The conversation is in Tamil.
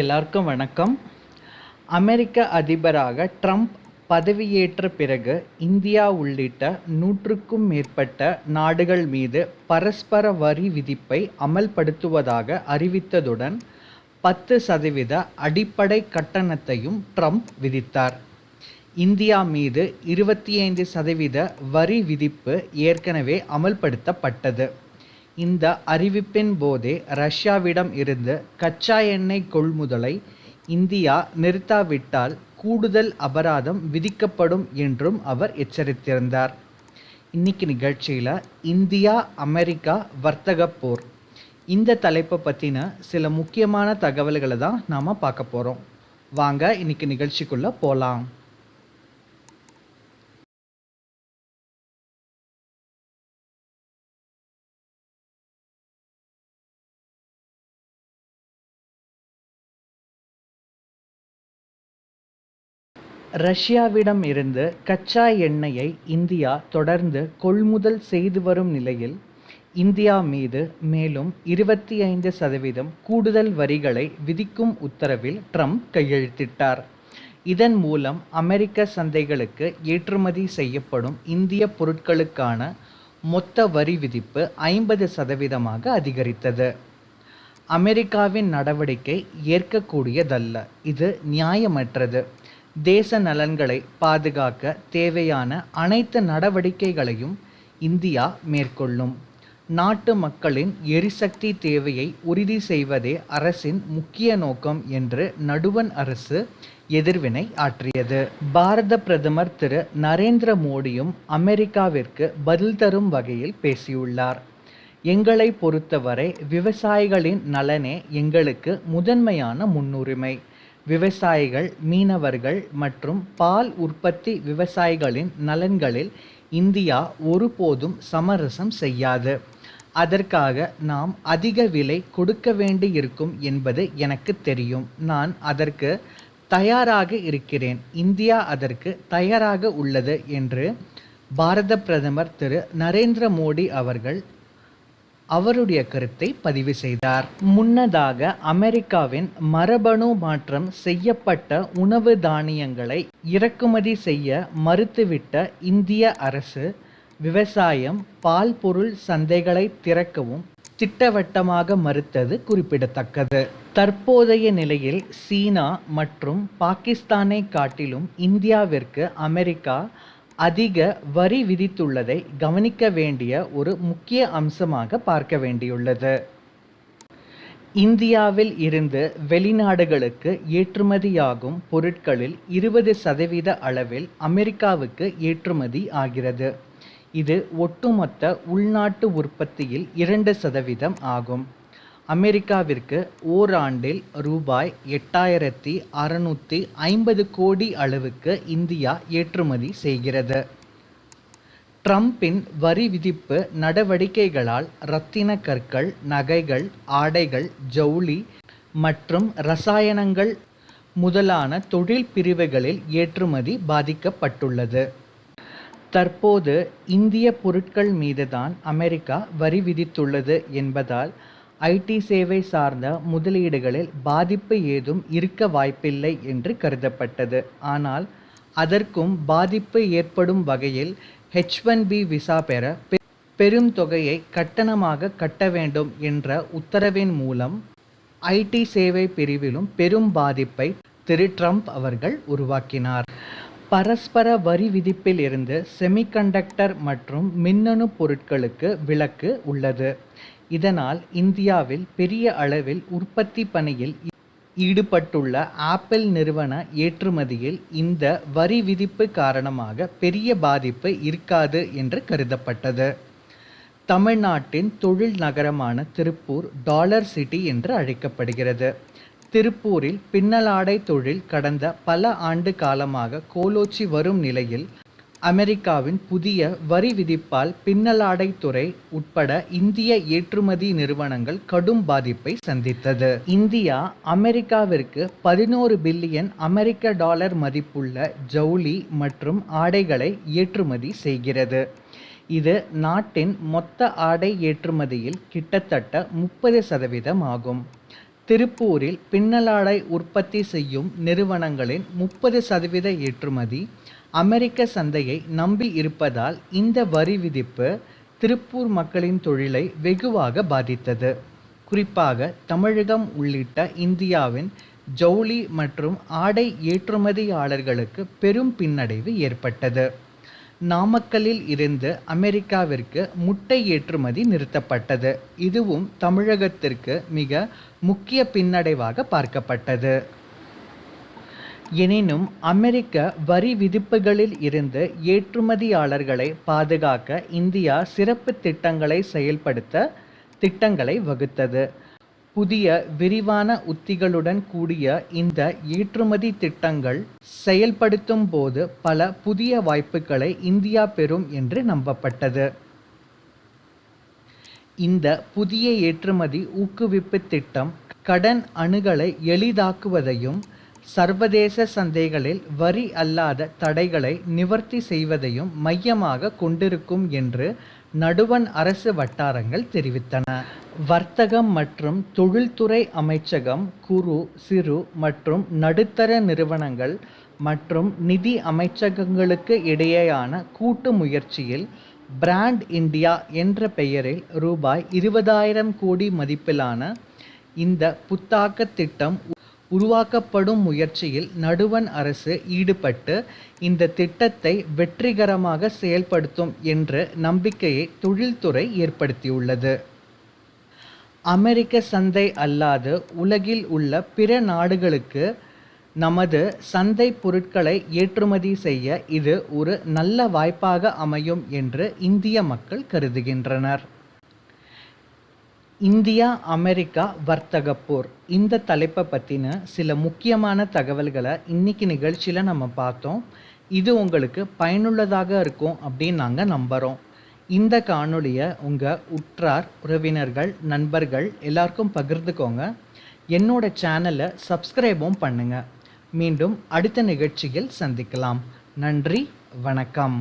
எல்லாருக்கும் வணக்கம். அமெரிக்க அதிபராக ட்ரம்ப் பதவியேற்ற பிறகு இந்தியா உள்ளிட்ட நூற்றுக்கும் மேற்பட்ட நாடுகள் மீது பரஸ்பர வரி விதிப்பை அமல்படுத்துவதாக அறிவித்ததுடன் பத்து சதவீத அடிப்படை கட்டணத்தையும் ட்ரம்ப் விதித்தார். இந்தியா மீது இருபத்தி ஐந்து சதவீத வரி விதிப்பு ஏற்கனவே அமல்படுத்தப்பட்டது. இந்த அறிவிப்பின் போதே ரஷ்யாவிடம் இருந்து கச்சா எண்ணெய் கொள்முதலை இந்தியா நிறுத்தாவிட்டால் கூடுதல் அபராதம் விதிக்கப்படும் என்றும் அவர் எச்சரித்திருந்தார். இன்னைக்கு நிகழ்ச்சியில் இந்தியா அமெரிக்கா வர்த்தக போர். இந்த தலைப்பை பற்றின சில முக்கியமான தகவல்களை தான் நாம் பார்க்க போகிறோம் வாங்க இன்னைக்கு நிகழ்ச்சிக்குள்ளே போகலாம் ரஷ்யாவிடம் இருந்து கச்சா எண்ணெயை இந்தியா தொடர்ந்து கொள்முதல் செய்து வரும் நிலையில் இந்தியா மீது மேலும் இருபத்தி ஐந்து சதவீதம் கூடுதல் வரிகளை விதிக்கும் உத்தரவில் ட்ரம்ப் கையெழுத்திட்டார். இதன் மூலம் அமெரிக்க சந்தைகளுக்கு ஏற்றுமதி செய்யப்படும் இந்திய பொருட்களுக்கான மொத்த வரி விதிப்பு ஐம்பது சதவீதமாக அதிகரித்தது. அமெரிக்காவின் நடவடிக்கை ஏற்கக்கூடியதல்ல இது நியாயமற்றது. தேச நலன்களை பாதுகாக்க தேவையான அனைத்து நடவடிக்கைகளையும் இந்தியா மேற்கொள்ளும். நாட்டு மக்களின் எரிசக்தி தேவையை உறுதி செய்வதே அரசின் முக்கிய நோக்கம் என்று நடுவன் அரசு எதிர்வினை ஆற்றியது. பாரத பிரதமர் திரு நரேந்திர மோடியும் அமெரிக்காவிற்கு பதில் தரும் வகையில் பேசியுள்ளார். எங்களை பொறுத்தவரை விவசாயிகளின் நலனே எங்களுக்கு முதன்மையான முன்னுரிமை. விவசாயிகள் மீனவர்கள் மற்றும் பால் உற்பத்தி விவசாயிகளின் நலன்களில் இந்தியா ஒருபோதும் சமரசம் செய்யாது. அதற்காக நாம் அதிக விலை கொடுக்க வேண்டியிருக்கும் என்பது எனக்கு தெரியும். நான் அதற்கு தயாராக இருக்கிறேன். இந்தியா அதற்கு தயாராக உள்ளது என்று பாரத பிரதமர் திரு நரேந்திர மோடி அவர்கள் அவருடைய கருத்தை பதிவு செய்தார். முன்னதாக அமெரிக்காவின் மரபணு மாற்றம் செய்யப்பட்ட உணவு தானியங்களை இறக்குமதி செய்ய மறுத்துவிட்ட இந்திய அரசு விவசாயம் பால் பொருள் சந்தைகளை திறக்கவும் திட்டவட்டமாக மறுத்தது குறிப்பிடத்தக்கது. தற்போதைய நிலையில் சீனா மற்றும் பாகிஸ்தானை காட்டிலும் இந்தியாவிற்கு அமெரிக்கா அதிக வரி விதித்துள்ளதை கவனிக்க வேண்டிய ஒரு முக்கிய அம்சமாக பார்க்க வேண்டியுள்ளது. இந்தியாவில் இருந்து வெளிநாடுகளுக்கு ஏற்றுமதியாகும் பொருட்களில் இருபது சதவீத அளவில் அமெரிக்காவுக்கு ஏற்றுமதி ஆகிறது. இது ஒட்டுமொத்த உள்நாட்டு உற்பத்தியில் இரண்டு சதவீதம் ஆகும். அமெரிக்காவிற்கு ஓராண்டில் ரூபாய் எட்டாயிரத்தி அறநூற்றி ஐம்பது கோடி அளவுக்கு இந்தியா ஏற்றுமதி செய்கிறது. ட்ரம்பின் வரி விதிப்பு நடவடிக்கைகளால் இரத்தின கற்கள் நகைகள் ஆடைகள் ஜவுளி மற்றும் ரசாயனங்கள் முதலான தொழில் பிரிவுகளில் ஏற்றுமதி பாதிக்கப்பட்டுள்ளது. தற்போது இந்திய பொருட்கள் மீதுதான் அமெரிக்கா வரி விதித்துள்ளது என்பதால் ஐடி சேவை சார்ந்த முதலீடுகளில் பாதிப்பு ஏதும் இருக்க வாய்ப்பில்லை என்று கருதப்பட்டது. ஆனால் அதற்கும் பாதிப்பு ஏற்படும் வகையில் ஹெச் ஒன் பி விசா பெற பெரும் தொகையை கட்டணமாக கட்ட வேண்டும் என்ற உத்தரவின் மூலம் ஐடி சேவை பிரிவிலும் பெரும் பாதிப்பை திரு ட்ரம்ப் அவர்கள் உருவாக்கினார். பரஸ்பர வரி விதிப்பில் இருந்து செமிகண்டக்டர் மற்றும் மின்னணு பொருட்களுக்கு விலக்கு உள்ளது. இதனால் இந்தியாவில் பெரிய அளவில் உற்பத்தி பணியில் ஈடுபட்டுள்ள ஆப்பிள் நிறுவன ஏற்றுமதியில் இந்த வரி விதிப்பு காரணமாக பெரிய பாதிப்பு இருக்காது என்று கருதப்பட்டது. தமிழ்நாட்டின் தொழில் நகரமான திருப்பூர் டாலர் சிட்டி என்று அழைக்கப்படுகிறது. திருப்பூரில் பின்னலாடை தொழில் கடந்த பல ஆண்டு காலமாக கோலோச்சி வரும் நிலையில் அமெரிக்காவின் புதிய வரி விதிப்பால் பின்னலாடை துறை உட்பட இந்திய ஏற்றுமதி நிறுவனங்கள் கடும் பாதிப்பை சந்தித்தது. இந்தியா அமெரிக்காவிற்கு பதினோரு பில்லியன் அமெரிக்க டாலர் மதிப்புள்ள ஜவுளி மற்றும் ஆடைகளை ஏற்றுமதி செய்கிறது. இது நாட்டின் மொத்த ஆடை ஏற்றுமதியில் கிட்டத்தட்ட முப்பது சதவீதம் ஆகும் திருப்பூரில் பின்னலாடை உற்பத்தி செய்யும் நிறுவனங்களின் முப்பது சதவீத ஏற்றுமதி அமெரிக்க சந்தையை நம்பி இருப்பதால் இந்த வரி விதிப்பு திருப்பூர் மக்களின் தொழிலை வெகுவாக பாதித்தது. குறிப்பாக தமிழகம் உள்ளிட்ட இந்தியாவின் ஜவுளி மற்றும் ஆடை ஏற்றுமதியாளர்களுக்கு பெரும் பின்னடைவு ஏற்பட்டது. நாமக்கல்லில் இருந்து அமெரிக்காவிற்கு முட்டை ஏற்றுமதி நிறுத்தப்பட்டது. இதுவும் தமிழகத்திற்கு மிக முக்கிய பின்னடைவாக பார்க்கப்பட்டது. எனினும் அமெரிக்க வரி விதிப்புகளில் இருந்து ஏற்றுமதியாளர்களை பாதுகாக்க இந்தியா சிறப்பு திட்டங்களை செயல்படுத்த திட்டங்களை வகுத்தது. புதிய விரிவான உத்திகளுடன் கூடிய இந்த ஏற்றுமதி திட்டங்கள் செயல்படுத்தும் போது பல புதிய வாய்ப்புகளை இந்தியா பெறும் என்று நம்பப்பட்டது. இந்த புதிய ஏற்றுமதி ஊக்குவிப்பு திட்டம் கடன் அணுகலை எளிதாக்குவதையும் சர்வதேச சந்தைகளில் வரி அல்லாத தடைகளை நிவர்த்தி செய்வதையும் மையமாக கொண்டிருக்கும் என்று நடுவண் அரசு வட்டாரங்கள் தெரிவித்தன. வர்த்தகம் மற்றும் தொழில்துறை அமைச்சகம் குறு சிறு மற்றும் நடுத்தர நிறுவனங்கள் மற்றும் நிதி அமைச்சகங்களுக்கு இடையேயான கூட்டு முயற்சியில் பிராண்ட் இந்தியா என்ற பெயரில் ரூபாய் இருபதாயிரம் கோடி மதிப்பிலான இந்த புத்தாக்க திட்டம் உருவாக்கப்படும் முயற்சியில் நடுவண் அரசு ஈடுபட்டு இந்த திட்டத்தை வெற்றிகரமாக செயல்படுத்தும் என்ற நம்பிக்கையை தொழில்துறை ஏற்படுத்தியுள்ளது. அமெரிக்க சந்தை அல்லாது உலகில் உள்ள பிற நாடுகளுக்கு நமது சந்தை பொருட்களை ஏற்றுமதி செய்ய இது ஒரு நல்ல வாய்ப்பாக அமையும் என்று இந்திய மக்கள் கருதுகின்றனர். இந்தியா அமெரிக்கா வர்த்தக போர். இந்த தலைப்பை பற்றின சில முக்கியமான தகவல்களை இன்னைக்கு நிகழ்ச்சியில் நம்ம பார்த்தோம். இது உங்களுக்கு பயனுள்ளதாக இருக்கும் அப்படின்னு நாங்கள் நம்புகிறோம் இந்த காணொளியை உங்கள் உற்றார் உறவினர்கள் நண்பர்கள் எல்லாருக்கும் பகிர்ந்துக்கோங்க. என்னோட சேனலை சப்ஸ்கிரைபும் பண்ணுங்கள் மீண்டும் அடுத்த நிகழ்ச்சியில் சந்திக்கலாம். நன்றி வணக்கம்.